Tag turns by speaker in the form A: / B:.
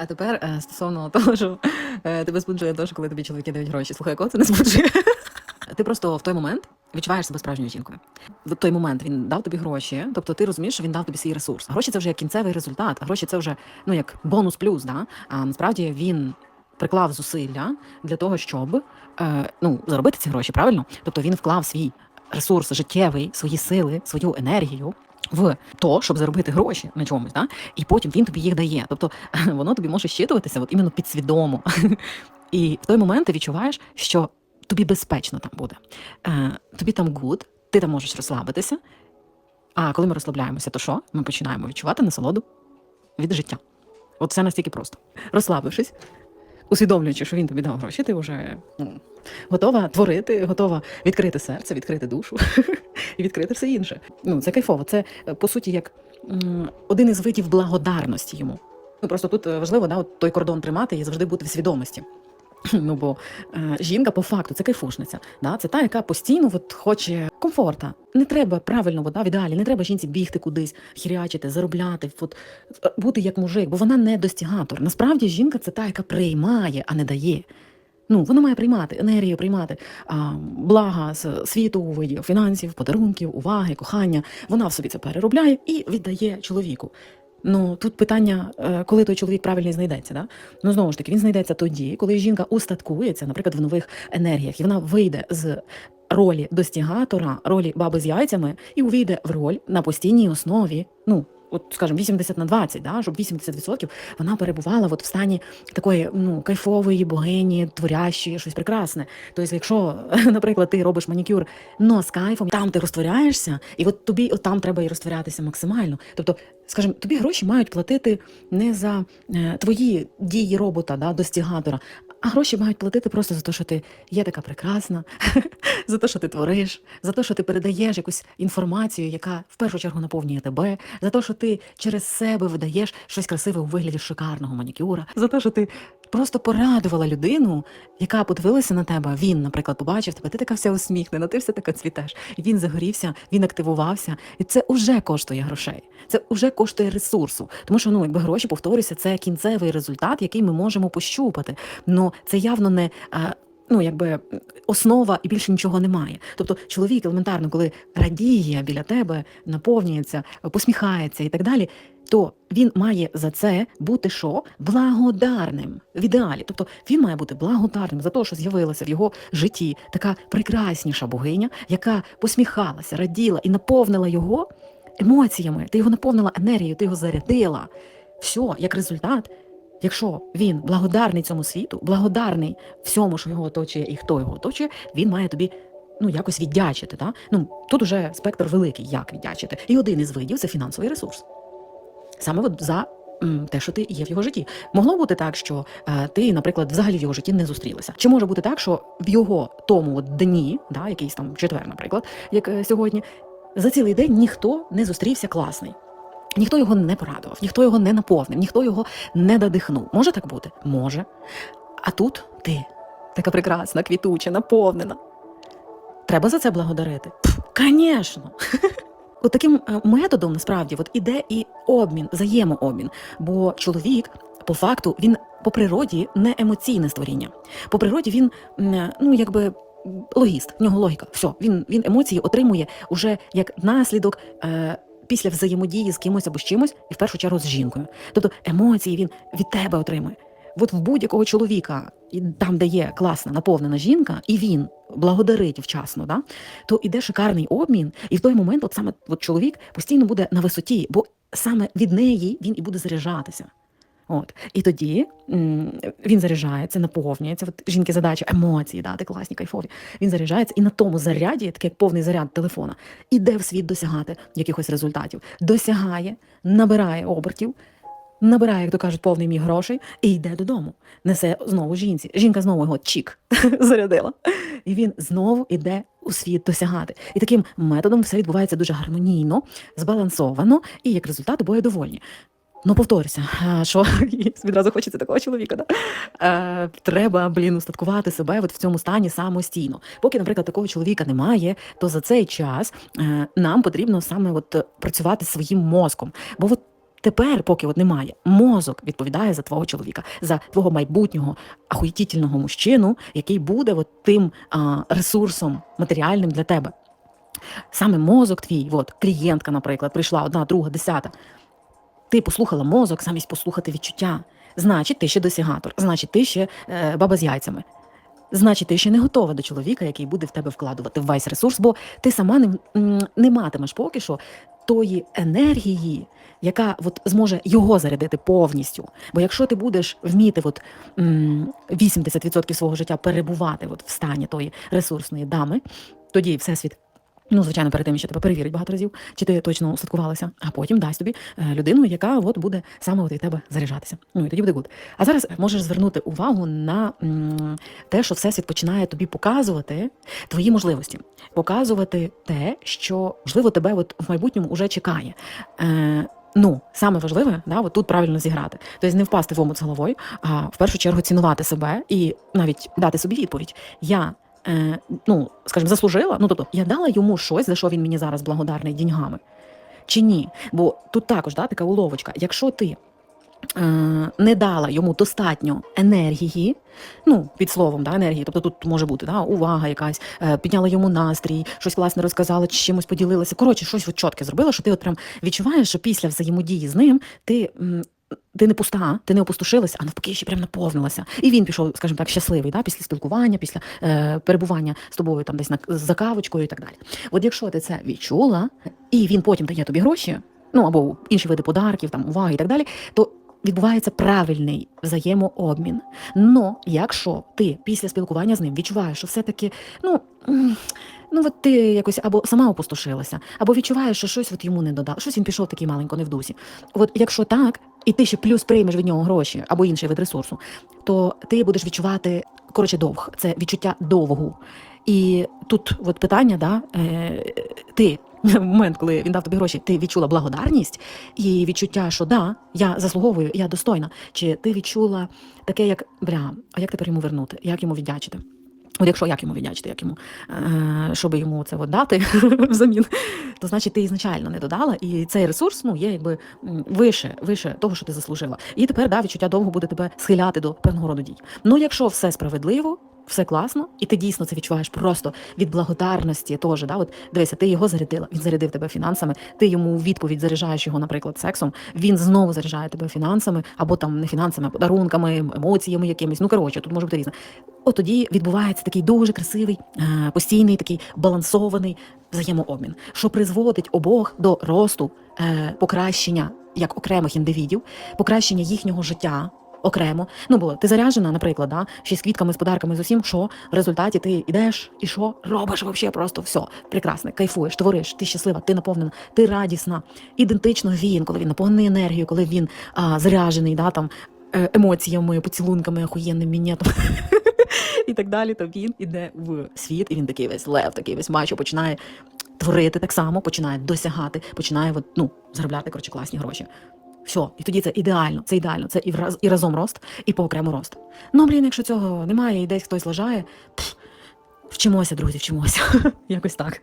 A: а тепер е, стосовно того, що е, тебе збуджує те, коли тобі чоловіки дають гроші. Слухай, кого це не збуджує? Ти просто в той момент відчуваєш себе справжньою жінкою. В той момент він дав тобі гроші, тобто ти розумієш, що він дав тобі свій ресурс. Гроші це вже як кінцевий результат, а гроші це вже ну як бонус плюс. Да? А насправді він приклав зусилля для того, щоб е, ну, заробити ці гроші, правильно? Тобто він вклав свій ресурс життєвий, свої сили, свою енергію. В то, щоб заробити гроші на чомусь, да? і потім він тобі їх дає. Тобто воно тобі може щитуватися от іменно підсвідомо. І в той момент ти відчуваєш, що тобі безпечно там буде. Е, тобі там гуд, ти там можеш розслабитися. А коли ми розслабляємося, то що? Ми починаємо відчувати насолоду від життя. От це настільки просто. Розслабившись, усвідомлюючи, що він тобі дав гроші, ти вже ну, готова творити, готова відкрити серце, відкрити душу і відкрити все інше. Ну, це кайфово. Це е, по суті як один із видів благодарності йому. Ну просто тут е, важливо да, от той кордон тримати і завжди бути в свідомості. Ну бо е, жінка по факту це кайфушниця. Да? Це та, яка постійно от, хоче комфорта. Не треба правильно, да, в ідеалі, не треба жінці бігти кудись, хірячити, заробляти, от, е, бути як мужик, бо вона не достігатор. Насправді жінка це та, яка приймає, а не дає. Ну, вона має приймати енергію, приймати а, блага з світу, у виді фінансів, подарунків, уваги, кохання. Вона в собі це переробляє і віддає чоловіку. Ну тут питання, е, коли той чоловік правильний знайдеться. Да? Ну знову ж таки, він знайдеться тоді, коли жінка устаткується, наприклад, в нових енергіях, і вона вийде з ролі достігатора, ролі баби з яйцями, і увійде в роль на постійній основі. Ну, от, скажімо, 80 на 20, да? щоб 80% вона перебувала от в стані такої ну, кайфової богині, творящої, щось прекрасне. Тобто, якщо, наприклад, ти робиш манікюр, но з кайфом, там ти розтворяєшся, і от тобі от там треба і розтворятися максимально. Тобто, скажімо, тобі гроші мають платити не за е, твої дії робота, да, достігатора, а гроші мають платити просто за те, що ти є така прекрасна, за те, що ти твориш, за те, що ти передаєш якусь інформацію, яка в першу чергу наповнює тебе, за те, що ти через себе видаєш щось красиве у вигляді шикарного манікюра, за те, що ти просто порадувала людину, яка подивилася на тебе. Він, наприклад, побачив тебе, ти така вся усміхнена, ти вся така цвітеш. Він загорівся, він активувався, і це вже коштує грошей. Це вже коштує ресурсу. Тому що ну, якби гроші повторюся, це кінцевий результат, який ми можемо пощупати. Ну це явно не. Ну, якби основа і більше нічого немає. Тобто чоловік елементарно, коли радіє біля тебе, наповнюється, посміхається і так далі, то він має за це бути що? Благодарним в ідеалі. Тобто він має бути благодарним за те, що з'явилася в його житті така прекрасніша богиня, яка посміхалася, раділа і наповнила його емоціями. Ти його наповнила енергією, ти його зарядила. Все, як результат. Якщо він благодарний цьому світу, благодарний всьому, що його оточує і хто його оточує, він має тобі ну якось віддячити. Та? Ну тут уже спектр великий, як віддячити. І один із видів це фінансовий ресурс. Саме от за те, що ти є в його житті. Могло бути так, що е, ти, наприклад, взагалі в його житті не зустрілася. Чи може бути так, що в його тому дні, да, якийсь там четвер, наприклад, як е, сьогодні, за цілий день ніхто не зустрівся класний. Ніхто його не порадував, ніхто його не наповнив, ніхто його не надихнув. Може так бути? Може. А тут ти така прекрасна, квітуча, наповнена. Треба за це благодарити? Звісно. От таким е, методом насправді от іде і обмін, взаємообмін. Бо чоловік, по факту, він по природі не емоційне створіння. По природі він ну якби логіст, в нього логіка. Все, він, він емоції отримує уже як наслідок. Е, Після взаємодії з кимось або з чимось, і в першу чергу з жінкою. Тобто емоції він від тебе отримує. От в будь-якого чоловіка, там, де є класна наповнена жінка, і він благодарить вчасно, да, то іде шикарний обмін, і в той момент, от саме от чоловік постійно буде на висоті, бо саме від неї він і буде заряджатися. От і тоді він заряджається, наповнюється. От жінки задача емоції, дати класні, кайфові. Він заряджається і на тому заряді, таке як повний заряд телефона, іде в світ досягати якихось результатів. Досягає, набирає обертів, набирає, як то кажуть, повний міг грошей і йде додому. Несе знову жінці. Жінка знову його чік зарядила. І він знову йде у світ досягати. І таким методом все відбувається дуже гармонійно, збалансовано, і як результат обоє довольні. Ну, повторюся, що відразу хочеться такого чоловіка. Да? Е, треба, блін, устаткувати себе от в цьому стані самостійно. Поки, наприклад, такого чоловіка немає, то за цей час е, нам потрібно саме от працювати своїм мозком. Бо от Тепер, поки от немає, мозок відповідає за твого чоловіка, за твого майбутнього ахуїтітельного мужчину, який буде от тим а, ресурсом матеріальним для тебе. Саме мозок твій, от клієнтка, наприклад, прийшла одна, друга, десята. Ти послухала мозок, замість послухати відчуття. Значить, ти ще досягатор, значить, ти ще е, баба з яйцями. Значить, ти ще не готова до чоловіка, який буде в тебе вкладувати весь ресурс, бо ти сама не, не матимеш поки що тої енергії, яка от зможе його зарядити повністю. Бо якщо ти будеш вміти от, 80% свого життя перебувати от в стані тої ресурсної дами, тоді всесвіт. Ну, звичайно, перед тим ще тебе перевірить багато разів, чи ти точно услідкувалася, а потім дасть тобі е, людину, яка от буде саме от від тебе заряджатися. Ну і тоді буде гуд. А зараз можеш звернути увагу на те, що всесвіт починає тобі показувати твої можливості, показувати те, що можливо тебе от в майбутньому уже чекає. Е, Ну, саме важливе, да, от тут правильно зіграти. Тобто не впасти в омут з головою, а в першу чергу цінувати себе і навіть дати собі відповідь. Я е, ну, скажімо, заслужила. Ну, тобто, я дала йому щось, за що він мені зараз благодарний діньгами. Чи ні? Бо тут також да, така уловочка. Якщо ти е, не дала йому достатньо енергії, ну, під словом, да, енергії, тобто тут може бути да, увага якась, е, підняла йому настрій, щось класне розказала, чи чимось поділилася. Коротше, щось от чітке зробила, що ти от прям відчуваєш, що після взаємодії з ним ти. м, ти не пуста, ти не опустошилася, а навпаки, ще прям наповнилася. І він пішов, скажімо так, щасливий, да, після спілкування, після е, перебування з тобою там десь на за кавочкою і так далі. От якщо ти це відчула, і він потім дає тобі гроші, ну або інші види подарків, там уваги і так далі, то відбувається правильний взаємообмін. Но якщо ти після спілкування з ним відчуваєш, що все-таки, ну. Ну, от ти якось або сама опустошилася, або відчуваєш, що щось от йому не додав, щось він пішов такий маленько не в дусі. От якщо так, і ти ще плюс приймеш від нього гроші або інший вид ресурсу, то ти будеш відчувати коротше довг, це відчуття довгу. І тут от питання, да, е, ти в момент, коли він дав тобі гроші, ти відчула благодарність і відчуття, що да, я заслуговую, я достойна. Чи ти відчула таке, як бля, а як тепер йому вернути? Як йому віддячити? От якщо як йому віддячити, як йому, е, щоб йому це от дати взамін, то значить ти ізначально не додала, і цей ресурс ну, є якби вище, вище того, що ти заслужила. І тепер да, відчуття довго буде тебе схиляти до певного роду дій. Ну, якщо все справедливо, все класно, і ти дійсно це відчуваєш просто від благодарності теж. Да? От дивися, ти його зарядила, він зарядив тебе фінансами, ти йому у відповідь заряджаєш його, наприклад, сексом, він знову заряджає тебе фінансами, або там не фінансами, а подарунками, емоціями якимись. Ну коротше, тут може бути різне. От тоді відбувається такий дуже красивий, е, постійний, такий балансований взаємообмін, що призводить обох до росту, е, покращення як окремих індивідів, покращення їхнього життя. Окремо, ну бо ти заряджена, наприклад, да, ще з квітками, з подарками, з усім, що в результаті ти йдеш і що робиш вообще просто все прекрасне, кайфуєш, твориш, ти щаслива, ти наповнена, ти радісна. Ідентично він, коли він наповнений енергією, коли він а, заряджений, да, там е, емоціями, поцілунками, охуєнним мінетом. І так далі, то він іде в світ, і він такий весь лев, такий весь мачо, починає творити так само, починає досягати, починає ну, заробляти коротше, класні гроші. Все, і тоді це ідеально, це ідеально. Це і, раз, і разом рост, і по окремо рост. Ну, блін, якщо цього немає, і десь хтось лажає, пф, вчимося, друзі, вчимося. Якось так.